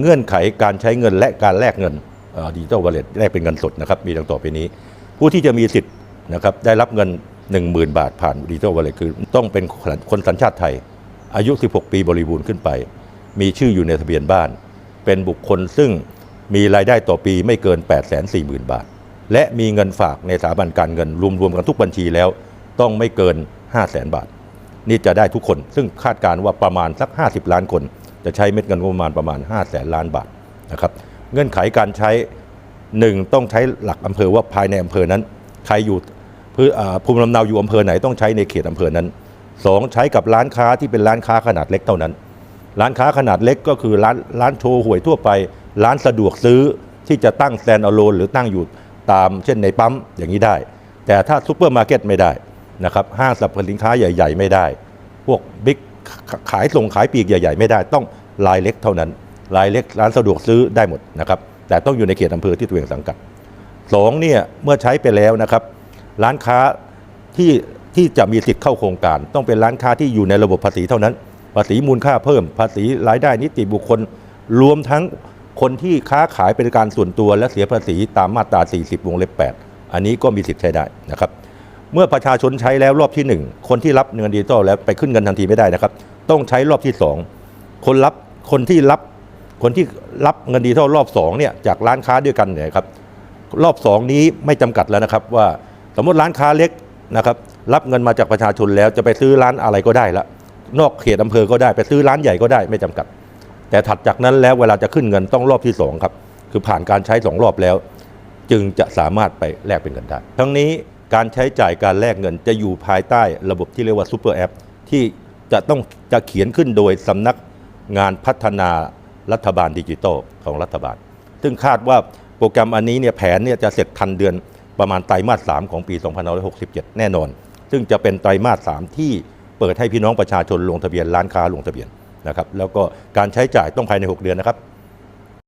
เงื่อนไขการใช้เงินและการแลกเงินดิจิทัลวอลเล็ตแลกเป็นเงินสดนะครับมีดังต่อไปนี้ ผู้ที่จะมีสิทธิ์นะครับได้รับเงิน 10,000 บาทผ่านดิจิทัลวอลเล็ตคือ ต้องเป็นคนสัญชาติไทย อายุ 16 ปีบริบูรณ์ขึ้นไป มีชื่ออยู่ในทะเบียนบ้าน เป็นบุคคลซึ่งมีรายได้ต่อปีไม่เกิน 840,000 บาท และมีเงินฝากในสถาบันการเงินรวมๆกันทุกบัญชีแล้ว ต้องไม่เกิน 500,000 บาท นี่จะได้ทุกคนซึ่งคาดการณ์ว่าประมาณสัก 50 ล้านคน จะใช้เม็ดเงินงบประมาณประมาณ 5 0 0แสนล้านบาทนะครับเงื่อนไขการใช้ 1 ต้องใช้หลักอำเภอว่าภายในอำเภอนั้น ใครอยู่พื้นอ่าภูมิลำเนาอยู่อำเภอไหนต้องใช้ในเขตอำเภอนั้น 2 ใช้กับร้านค้าที่เป็นร้านค้าขนาดเล็กเท่านั้น ร้านค้าขนาดเล็กก็คือร้านร้านโชว์หวยทั่วไป ร้านสะดวกซื้อที่จะตั้งแ t นอ l o n e หรือตั้งอยู่ตามเช่นในปั๊มอย่างนี้ได้ แต่ถ้าซูเปอร์มาร์เก็ตไม่ได้นะครับห้างสรรพสินค้าใหญ่ ๆ ไม่ได้ พวกบิ๊กขายส่งขายปลีกใหญ่ ๆ ไม่ได้ต้อง รายเล็กเท่านั้นรายเล็กร้านสะดวกซื้อได้หมดนะครับ แต่ต้องอยู่ในเขตอำเภอที่ตัวเองสังกัดสองเนี่ยเมื่อใช้ไปแล้วนะครับ ร้านค้าที่ที่จะมีสิทธิ์เข้าโครงการ ต้องเป็นร้านค้าที่อยู่ในระบบภาษีเท่านั้น ภาษีมูลค่าเพิ่ม ภาษีรายได้นิติบุคคล รวมทั้งคนที่ค้าขายเป็นการส่วนตัวและเสียภาษีตามมาตรา 40 วงเล็บ 8 อันนี้ก็มีสิทธิ์ใช้ได้นะครับ เมื่อประชาชนใช้แล้วรอบที่ 1 คนที่รับเงินดิจิตอลแล้วไปขึ้นเงินทันทีไม่ได้นะครับ ต้องใช้รอบที่ 2 คนรับ คนที่รับคนที่รับเงินดิจิทัลรอบ2เนี่ยจากร้านค้าด้วยกันเนี่ยครับรอบ 2 นี้ไม่จำกัดแล้วนะครับว่าสมมติร้านค้าเล็กนะครับรับเงินมาจากประชาชนแล้วจะไปซื้อร้านอะไรก็ได้ละนอกเขตอำเภอก็ได้ไปซื้อร้านใหญ่ก็ได้ไม่จำกัด แต่ถัดจากนั้นแล้วเวลาจะขึ้นเงินต้องรอบที่สองครับคือผ่านการใช้สองรอบแล้ว จึงจะสามารถไปแลกเป็นเงินได้ ทั้งนี้การใช้จ่ายการแลกเงินจะอยู่ภายใต้ระบบที่เรียกว่าซูเปอร์แอปที่จะต้องจะเขียนขึ้นโดยสำนัก งานพัฒนารัฐบาลดิจิทัลของรัฐบาล ซึ่งคาดว่าโปรแกรมอันนี้เนี่ยแผนเนี่ยจะเสร็จทันเดือนประมาณไตรมาส3ของปี 2567 แน่นอน ซึ่งจะเป็นไตรมาส3ที่เปิดให้พี่น้องประชาชนลงทะเบียนร้านค้าลงทะเบียนนะครับ แล้วก็การใช้จ่ายต้องภายใน 6 เดือนนะครับ